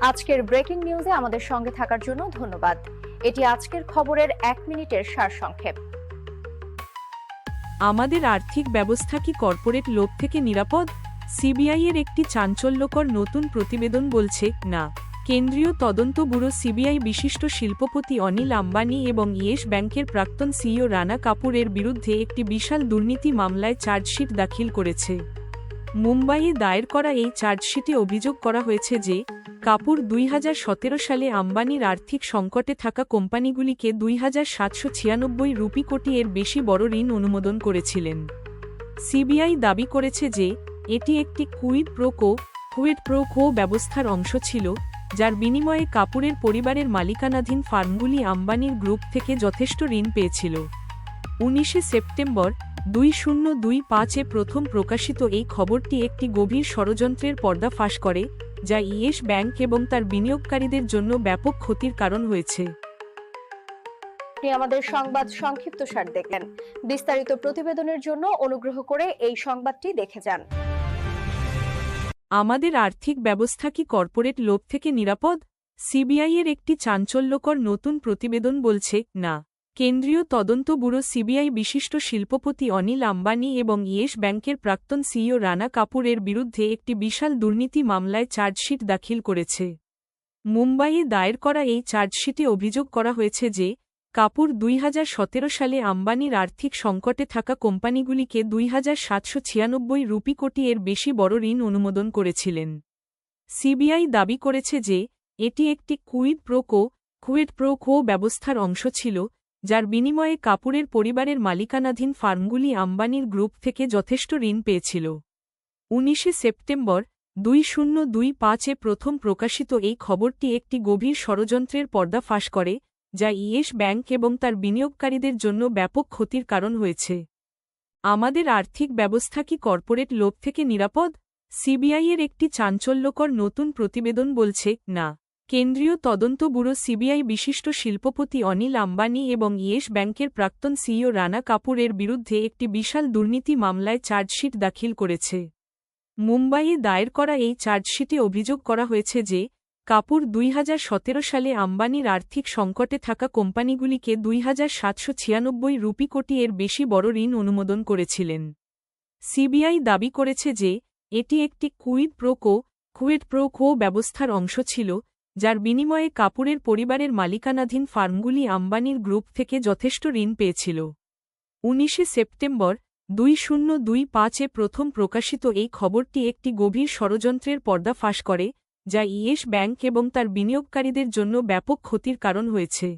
আজকের ব্রেকিং নিউজে আমাদের সঙ্গে থাকার জন্য ধন্যবাদ। এটি আজকের খবরের এক মিনিটের সারসংক্ষেপ। আমাদের আর্থিক ব্যবস্থা কি কর্পোরেট লোভ থেকে নিরাপদ? সিবিআই এর একটি চাঞ্চল্যকর নতুন প্রতিবেদন বলছে, না। কেন্দ্রীয় তদন্ত ব্যুরো সিবিআই বিশিষ্ট শিল্পপতি অনিল আম্বানি এবং ইয়েস ব্যাংকের প্রাক্তন সিইও রানা কাপুরের বিরুদ্ধে একটি বিশাল দুর্নীতি মামলায় চার্জশিট দাখিল করেছে। মুম্বাইয়ে দায়ের করা এই চার্জশিটে অভিযোগ করা হয়েছে যে, কাপুর দুই হাজার সতেরো সালে আম্বানির আর্থিক সংকটে থাকা কোম্পানিগুলিকে দুই হাজার সাতশো ছিয়ানব্বই রুপি কোটি এর বেশি বড় ঋণ অনুমোদন করেছিলেন। সিবিআই দাবি করেছে যে, এটি একটি কুইড প্রোকো কুইড প্রোকো ব্যবস্থার অংশ ছিল, যার বিনিময়ে কাপুরের পরিবারের মালিকানাধীন ফার্মগুলি আম্বানির গ্রুপ থেকে যথেষ্ট ঋণ পেয়েছিল। উনিশে সেপ্টেম্বর দুই শূন্য দুই পাঁচে প্রথম প্রকাশিত এই খবরটি একটি গভীর ষড়যন্ত্রের পর্দা ফাঁস করে যা ইয়েস ব্যাংক এবং তার বিনিয়োগকারীদের জন্য ব্যাপক ক্ষতির কারণ হয়েছে। আপনি আমাদের সংবাদ সংক্ষিপ্ত সার দেখলেন। বিস্তারিত প্রতিবেদনের জন্য অনুগ্রহ করে এই সংবাদটি দেখে যান। আমাদের আর্থিক ব্যবস্থা কি কর্পোরেট লোভ থেকে নিরাপদ? সিবিআইয়ের একটি চাঞ্চল্যকর নতুন প্রতিবেদন বলছে না। কেন্দ্রীয় তদন্ত ব্যুরো সিবিআই বিশিষ্ট শিল্পপতি অনিল আম্বানি এবং ইয়েস ব্যাংকের প্রাক্তন সিইও রানা কাপুরের বিরুদ্ধে একটি বিশাল দুর্নীতি মামলায় চার্জশিট দাখিল করেছে। মুম্বাইয়ে দায়ের করা এই চার্জশিটে অভিযোগ করা হয়েছে যে, কাপুর দুই হাজার সতেরো সালে আম্বানির আর্থিক সংকটে থাকা কোম্পানিগুলিকে দুই হাজার ছিয়ানব্বই রুপি কোটি এর বেশি বড় ঋণ অনুমোদন করেছিলেন। সিবিআই দাবি করেছে যে, এটি একটি কুইড প্রোকো, কুইড ব্যবস্থার অংশ ছিল যার বিনিময়ে কাপুরের পরিবারের মালিকানাধীন ফার্মগুলি আম্বানির গ্রুপ থেকে যথেষ্ট ঋণ পেয়েছিল। উনিশে সেপ্টেম্বর দুই শূন্য দুই পাঁচে প্রথম প্রকাশিত এই খবরটি একটি গভীর ষড়যন্ত্রের পর্দা ফাঁস করে, যা ইয়েস ব্যাংক এবং তার বিনিয়োগকারীদের জন্য ব্যাপক ক্ষতির কারণ হয়েছে। আমাদের আর্থিক ব্যবস্থা কি কর্পোরেট লোভ থেকে নিরাপদ? সিবিআইয়ের একটি চাঞ্চল্যকর নতুন প্রতিবেদন বলছে, না। কেন্দ্রীয় তদন্ত ব্যুরো সিবিআই বিশিষ্ট শিল্পপতি অনিল আম্বানি এবং ইয়েস ব্যাংকের প্রাক্তন সিইও রানা কাপুরের বিরুদ্ধে একটি বিশাল দুর্নীতি মামলায় চার্জশিট দাখিল করেছে। মুম্বাইয়ে দায়ের করা এই চার্জশিটে অভিযোগ করা হয়েছে যে, কাপুর দুই হাজার সতেরো সালে আম্বানির আর্থিক সংকটে থাকা কোম্পানিগুলিকে দুই হাজার ছিয়ানব্বই রুপি কোটি এর বেশি বড় ঋণ অনুমোদন করেছিলেন। সিবিআই দাবি করেছে যে, এটি একটি কুইড প্রোকো কুইড প্রোকো ব্যবস্থার অংশ ছিল যার বিনিময়ে কাপুরের পরিবারের মালিকানাধীন ফার্মগুলি আম্বানির গ্রুপ থেকে যথেষ্ট ঋণ পেয়েছিল। উনিশে সেপ্টেম্বর দুই শূন্য দুই পাঁচে প্রথম প্রকাশিত এই খবরটি একটি গভীর ষড়যন্ত্রের পর্দা ফাঁস করে, যা ইয়েস ব্যাংক এবং তার বিনিয়োগকারীদের জন্য ব্যাপক ক্ষতির কারণ হয়েছে।